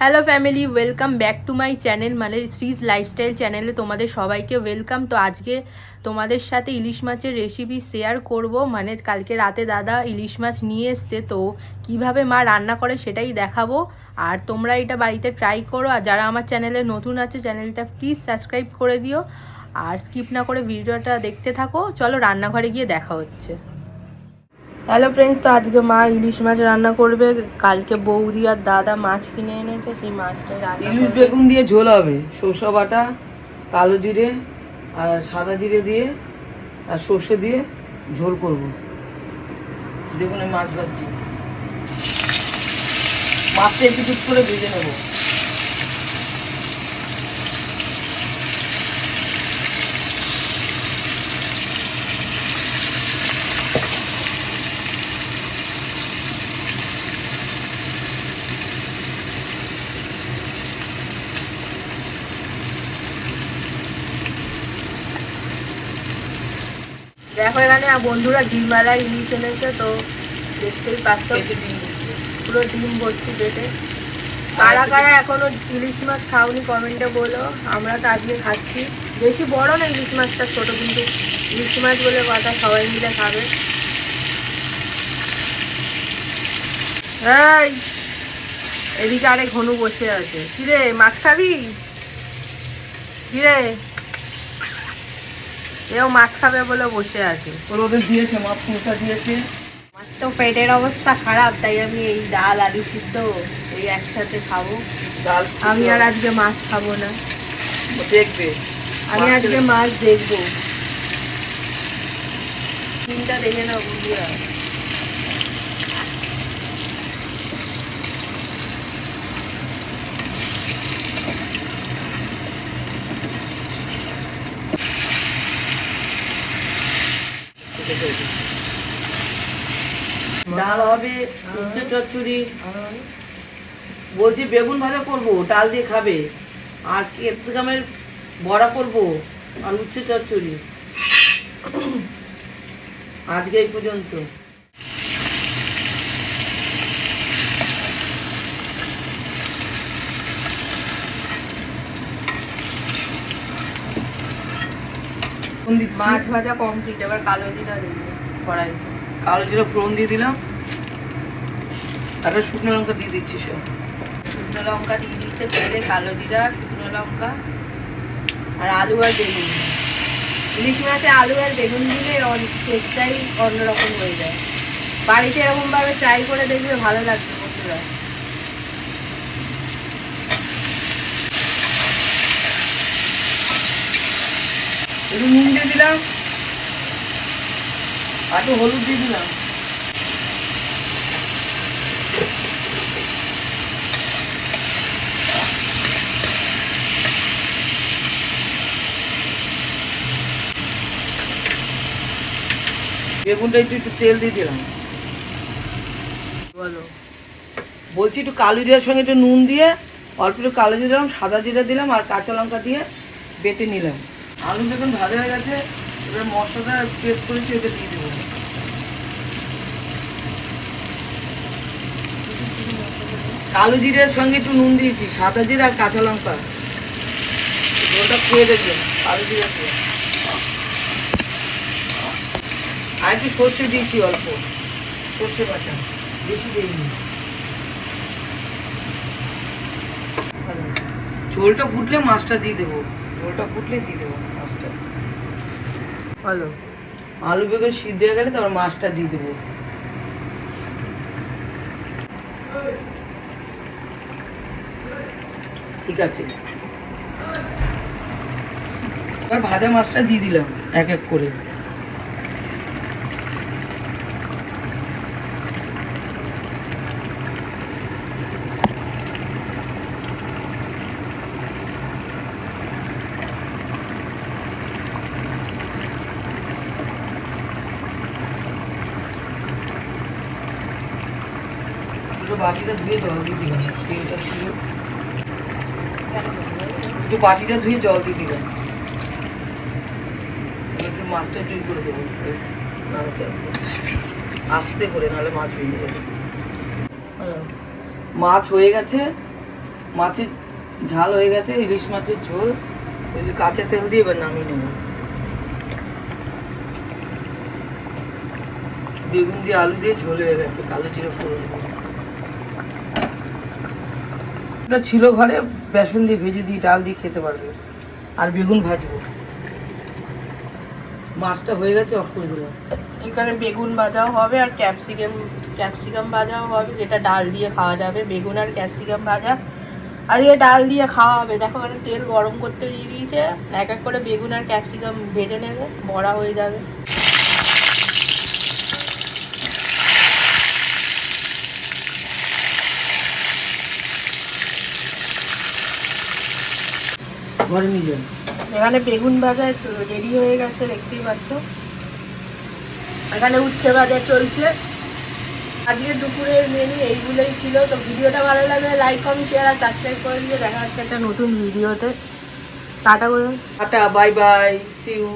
Hello family welcome back to my channel মানে শ্রীজ lifestyle চ্যানেলে তোমাদের সবাইকে ওয়েলকাম তো আজকে তোমাদের সাথে ইলিশ মাছের রেসিপি শেয়ার করব। মানে কালকে রাতে দাদা ইলিশ মাছ নিয়ে এসছে, তো কীভাবে মা রান্না করে সেটাই দেখাবো। আর তোমরা এটা বাড়িতে ট্রাই করো, আর যারা আমার চ্যানেলে নতুন আছে চ্যানেলটা প্লিজ সাবস্ক্রাইব করে দিও। আর স্কিপ না করে ভিডিওটা দেখতে থাকো। চলো রান্নাঘরে গিয়ে দেখা হচ্ছে। হ্যালো ফ্রেন্ডস তো আজকে মা ইলিশ মাছ রান্না করবে। কালকে বৌদি আর দাদা মাছ কিনে এনেছে, সেই মাছটাই রান্না ইলিশ বেগুন দিয়ে ঝোল হবে। সর্ষে বাটা, কালো জিরে আর সাদা জিরে দিয়ে আর সর্ষে দিয়ে ঝোল করব। দেখুন মাছ ভাজছি। মাছটা একটু করে ভেজে নেব। দেখো এখানে বন্ধুরা ডিমবালায় ইলিশ এনেছে তো দেখতেই পাচ্ছ। পুরো ডিম ভর্তি পেটে। কারা কারা এখনও ইলিশ মাছ খাওনি কমেন্টে বলো। আমরা তো আজকে খাচ্ছি। বেশি বড় না ইলিশ মাছটা ছোটো কিন্তু ইলিশ মাছ বলে কথা সবাই মিলে খাবে। এই এদিকে আরেক ঘনু বসে আছে। কিরে মাছ খাবি? কিরে? এও মাছ খাবে বলে বসে আছে। ওর ওদের দিয়েছে মাছ কুঁচা দিয়েছে। আমার তো পেটের অবস্থা খারাপ তাই আমি এই ডাল আলু সিদ্ধ এই একসাথে খাব। ডাল আমি আর আজকে মাছ খাব না। দেখবে। আমি আজকে মাছ দেখব। চিন্তা দেখে না বন্ধুরা। ডাল হবে, উচ্ছে চচ্চড়ি। বলছি, বেগুন ভাজা করব, ডাল দিয়ে খাবে। আর ক্যাপসিকামের বড়া করব আর উচ্ছে চচ্চড়ি। আজকে এই পর্যন্ত। মাছ ভাজা কমপ্লিট এবার কালো জিরা দেবো কড়াই কালো জিরা ফোড়ন দিয়ে দিলাম। আর একটা শুকনো লঙ্কা দিয়ে দিচ্ছি সব। শুকনো লঙ্কা দিয়ে দিচ্ছে তেলে কালো জিরা শুকনো লঙ্কা আর আলু আর বেগুন। ইলিশ মাছে আলু আর বেগুন দিলে টেস্টটাই অন্যরকম হয়ে যায়। বাড়িতে এরকমভাবে ট্রাই করে দেখবে ভালো লাগবে বন্ধুরা। নুন দিয়ে দিলাম। একটু হলুদ দিয়ে দিলাম। বেগুনটা একটু একটু তেল দিয়ে দিলাম। বলো বলছি একটু কালো জিরার সঙ্গে একটু নুন দিয়ে, অল্প একটু কালো জিরা দিলাম, সাদা জিরা দিলাম আর কাঁচা লঙ্কা দিয়ে বেটে নিলাম। আলু দেখুন ভাজা হয়ে গেছে। এবার মশলাটা পেস্ট করেছি ওটা দিয়ে দেবো। কালো জিরার সঙ্গে একটু নুন দিয়েছি, সাদা জিরা আর কাঁচা লঙ্কা। ঝোলটা খেয়ে দেখবেন, কালো জিরা দিয়ে আর একটু সর্ষে দিয়েছি অল্প, সর্ষে বাটা, বেশি দিইনি। ঝোলটা ফুটলে মাছটা দিয়ে দেবো, ঝোলটা ফুটলে দিয়ে দেবো মাছটা। বলো আলু বেগুন সিদ্ধ হয়ে গেলে তারপর মাছটা দিয়ে দেবো। ঠিক আছে। এবার ভাজা মাছটা দিয়ে দিলাম এক এক করে। বাটিটা ধুয়ে জল দিয়ে দিলাম তেলটা ছিল। একটু বাটিটা ধুয়ে জল দিয়ে দিলাম একটু মাছটা একটু করে দেবো। আস্তে করে, নাহলে মাছ ভেঙে যাবে। হ্যাঁ। মাছ হয়ে গেছে। মাছের ঝাল হয়ে গেছে, ইলিশ মাছের ঝোল। এই যে কাঁচা তেল দিয়ে এবার নামিয়ে নেব। বেগুন দিয়ে আলু দিয়ে ঝোল হয়ে গেছে, কালো জিরে ফোড়ন দিয়ে। এটা ছিল ঘরে, বেসন দিয়ে ভেজে দিয়ে ডাল দিয়ে খেতে পারবে। আর বেগুন ভাজবো। মাছটা হয়ে গেছে দিলাম। এখানে বেগুন ভাজাও হবে আর ক্যাপসিকাম ক্যাপসিকাম ভাজাও হবে, যেটা ডাল দিয়ে খাওয়া যাবে। বেগুন আর ক্যাপসিকাম ভাজা। আর এ ডাল দিয়ে খাওয়া হবে। দেখো তেল গরম করতে দিয়ে দিয়েছে। এক এক করে বেগুন আর ক্যাপসিকাম ভেজে নেবে, বড়া হয়ে যাবে। ঘরে নিয়ে যান এখানে বেগুন ভাজা রেডি হয়ে গেছে দেখতেই পাচ্ছ। এখানে উচ্ছে ভাজা চলছে। আজকে দুপুরের মেনু এইগুলোই ছিল। তো ভিডিওটা ভালো লাগলে লাইক কমেন্ট শেয়ার আর সাবস্ক্রাইব করে দিয়ে দেখা হচ্ছে একটা নতুন ভিডিওতে। টাটা করে tata bye bye see you